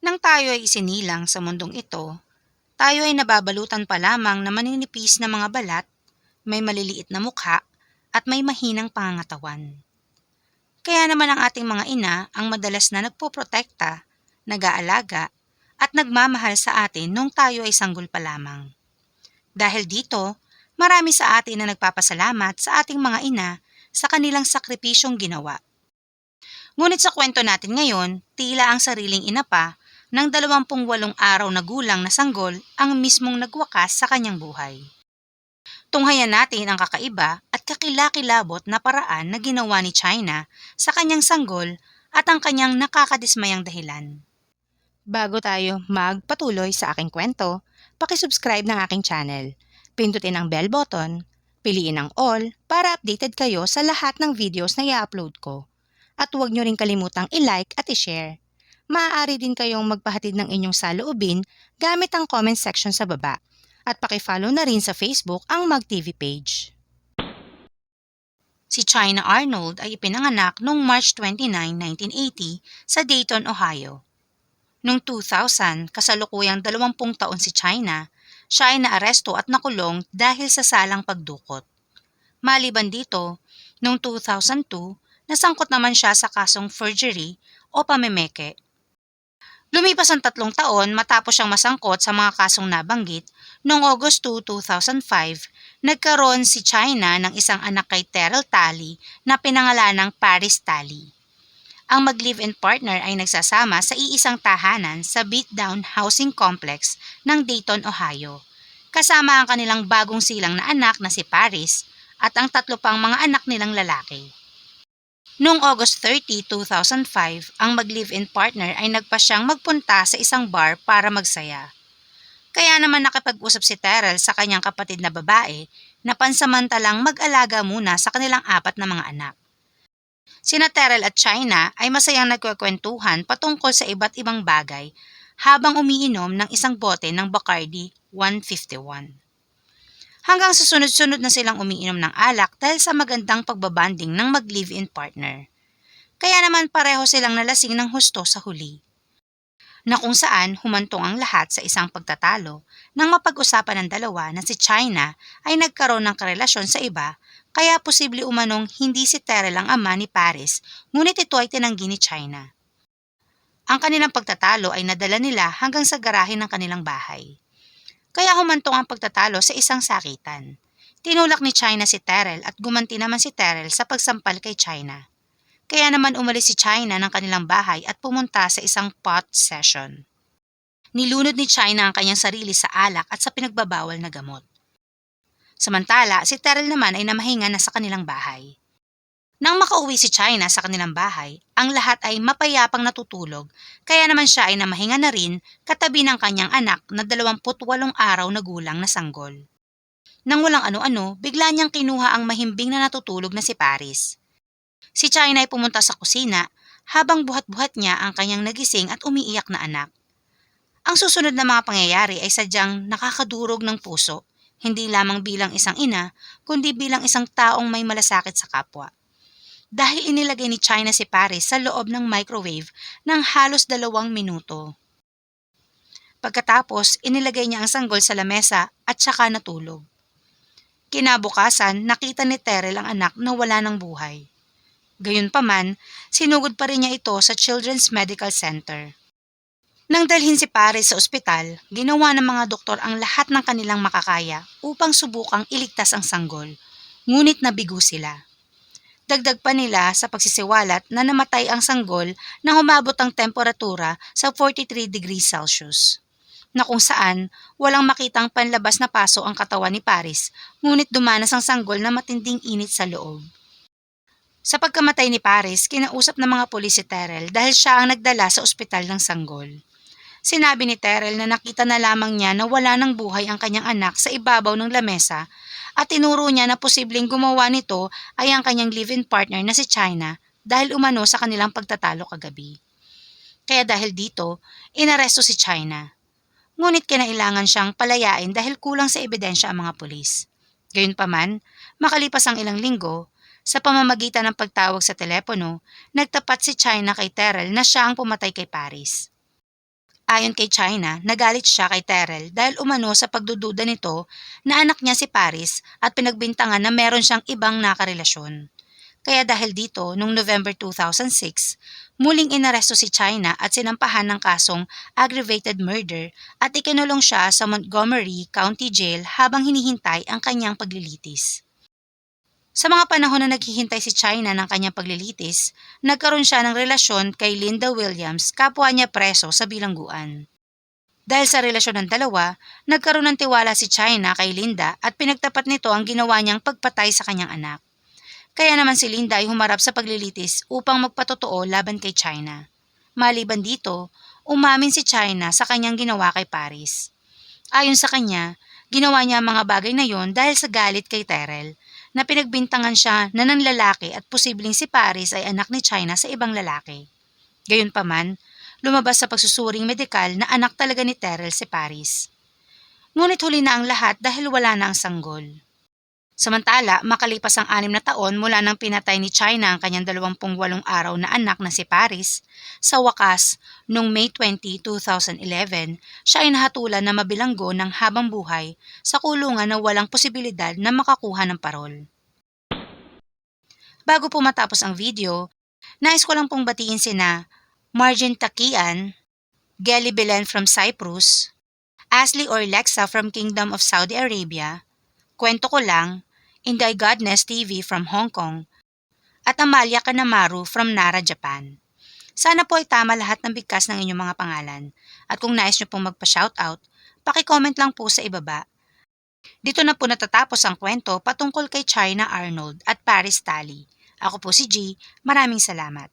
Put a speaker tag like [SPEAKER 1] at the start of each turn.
[SPEAKER 1] Nang tayo ay isinilang sa mundong ito, tayo ay nababalutan pa lamang na maninipis na mga balat, may maliliit na mukha, at may mahinang pangangatawan. Kaya naman ang ating mga ina ang madalas na nagpoprotekta, nag-aalaga, at nagmamahal sa atin nung tayo ay sanggol pa lamang. Dahil dito, marami sa atin na nagpapasalamat sa ating mga ina sa kanilang sakripisyong ginawa. Ngunit sa kwento natin ngayon, tila ang sariling ina pa ng 28 araw na gulang na sanggol ang mismong nagwakas sa kanyang buhay. Tunghayan natin ang kakaiba at kakilakilabot na paraan na ginawa ni China sa kanyang sanggol at ang kanyang nakakadismayang dahilan. Bago tayo magpatuloy sa aking kwento, pakisubscribe ng aking channel. Pindutin ang bell button, piliin ang all para updated kayo sa lahat ng videos na i-upload ko. At huwag nyo rin kalimutang i-like at i-share. Maaari din kayong magpahatid ng inyong saloobin gamit ang comment section sa baba. At pakifollow na rin sa Facebook ang MagTV page. Si China Arnold ay ipinanganak noong March 29, 1980 sa Dayton, Ohio. Noong 2000, kasalukuyang 20 taon si China, siya ay naaresto at nakulong dahil sa salang pagdukot. Maliban dito, noong 2002, nasangkot naman siya sa kasong forgery o pamemeke. Lumipas ang tatlong taon matapos siyang masangkot sa mga kasong nabanggit, noong August 2, 2005, nagkaroon si China ng isang anak kay Terrell Talley na pinangalan ng Paris Talley. Ang mag-live-in partner ay nagsasama sa iisang tahanan sa Beatdown Housing Complex ng Dayton, Ohio. Kasama ang kanilang bagong silang na anak na si Paris at ang tatlo pang mga anak nilang lalaki. Noong August 30, 2005, ang mag-live-in partner ay nagpasyang magpunta sa isang bar para magsaya. Kaya naman nakapag-usap si Terrell sa kanyang kapatid na babae na pansamantalang mag-alaga muna sa kanilang apat na mga anak. Sina Terrell at China ay masayang nagkwekwentuhan patungkol sa iba't ibang bagay habang umiinom ng isang bote ng Bacardi 151 hanggang sa sunod-sunod na silang umiinom ng alak dahil sa magandang pagbabanding ng mag-live-in partner. Kaya naman pareho silang nalasing ng husto sa huli. Na kung saan humantong ang lahat sa isang pagtatalo nang mapag-usapan ng dalawa na si China ay nagkaroon ng karelasyon sa iba kaya posible umanong hindi si Terrell ang ama ni Paris ngunit ito ay tinanggi ni China. Ang kanilang pagtatalo ay nadala nila hanggang sa garahe ng kanilang bahay. Kaya humantong ang pagtatalo sa isang sakitan. Tinulak ni China si Terrell at gumanti naman si Terrell sa pagsampal kay China. Kaya naman umalis si China ng kanilang bahay at pumunta sa isang pot session. Nilunod ni China ang kanyang sarili sa alak at sa pinagbabawal na gamot. Samantala, si Terrell naman ay namahinga na sa kanilang bahay. Nang makauwi si China sa kanilang bahay, ang lahat ay mapayapang natutulog, kaya naman siya ay namahinga na rin katabi ng kanyang anak na 28 araw na gulang na sanggol. Nang walang ano-ano, bigla niyang kinuha ang mahimbing na natutulog na si Paris. Si China ay pumunta sa kusina habang buhat-buhat niya ang kanyang nagising at umiiyak na anak. Ang susunod na mga pangyayari ay sadyang nakakadurog ng puso, hindi lamang bilang isang ina, kundi bilang isang taong may malasakit sa kapwa dahil inilagay ni China si Paris sa loob ng microwave ng halos dalawang minuto. Pagkatapos, inilagay niya ang sanggol sa lamesa at saka natulog. Kinabukasan, nakita ni Terrell ang anak na wala ng buhay. Gayunpaman, sinugod pa rin niya ito sa Children's Medical Center. Nang dalhin si Paris sa ospital, ginawa ng mga doktor ang lahat ng kanilang makakaya upang subukang iligtas ang sanggol, ngunit nabigo sila. Dagdag pa nila sa pagsisiwalat na namatay ang sanggol nang umabot ang temperatura sa 43 degrees Celsius na kung saan walang makitang panlabas na paso ang katawan ni Paris, ngunit dumanas ang sanggol na matinding init sa loob. Sa pagkamatay ni Paris, kinausap ng mga pulis si Terrell dahil siya ang nagdala sa ospital ng sanggol. Sinabi ni Terrell na nakita na lamang niya na wala ng buhay ang kanyang anak sa ibabaw ng lamesa at tinuro niya na posibleng gumawa nito ay ang kanyang live-in partner na si China dahil umano sa kanilang pagtatalo kagabi. Kaya dahil dito, inaresto si China. Ngunit kinailangan siyang palayain dahil kulang sa ebidensya ang mga pulis. Gayunpaman, makalipas ang ilang linggo, sa pamamagitan ng pagtawag sa telepono, nagtapat si China kay Terrell na siya ang pumatay kay Paris. Ayon kay China, nagalit siya kay Terrell dahil umano sa pagdududa nito na anak niya si Paris at pinagbintangan na meron siyang ibang nakarelasyon. Kaya dahil dito, noong November 2006, muling inaresto si China at sinampahan ng kasong aggravated murder at ikinulong siya sa Montgomery County Jail habang hinihintay ang kanyang paglilitis. Sa mga panahon na naghihintay si China ng kanyang paglilitis, nagkaroon siya ng relasyon kay Linda Williams, kapwa niya preso sa bilangguan. Dahil sa relasyon ng dalawa, nagkaroon ng tiwala si China kay Linda at pinagtapat nito ang ginawa niyang pagpatay sa kanyang anak. Kaya naman si Linda ay humarap sa paglilitis upang magpatotoo laban kay China. Maliban dito, umamin si China sa kanyang ginawa kay Paris. Ayon sa kanya, ginawa niya ang mga bagay na yon dahil sa galit kay Terrell, na pinagbintangan siya na ng lalaki at posibleng si Paris ay anak ni China sa ibang lalaki. Gayunpaman, lumabas sa pagsusuring medikal na anak talaga ni Terrell si Paris. Ngunit huli na ang lahat dahil wala na ang sanggol. Samantala, makalipas ang anim na taon mula nang pinatay ni China ang kanyang 28 araw na anak na si Paris, sa wakas, noong May 20, 2011, siya ay nahatulan na mabilanggo ng habang buhay sa kulungan na walang posibilidad na makakuha ng parol. Bago po matapos ang video, nais ko lang pong batiin sina Margin Takian, Gelly Belen from Cyprus, Ashley or Lexa from Kingdom of Saudi Arabia, Kwento ko lang, Inday Godness TV from Hong Kong, at Amalia Kanamaru from Nara, Japan. Sana po ay tama lahat ng bigkas ng inyong mga pangalan. At kung nais nyo pong magpa-shoutout, paki-comment lang po sa ibaba. Dito na po natatapos ang kwento patungkol kay China Arnold at Paris Tally. Ako po si G. Maraming salamat.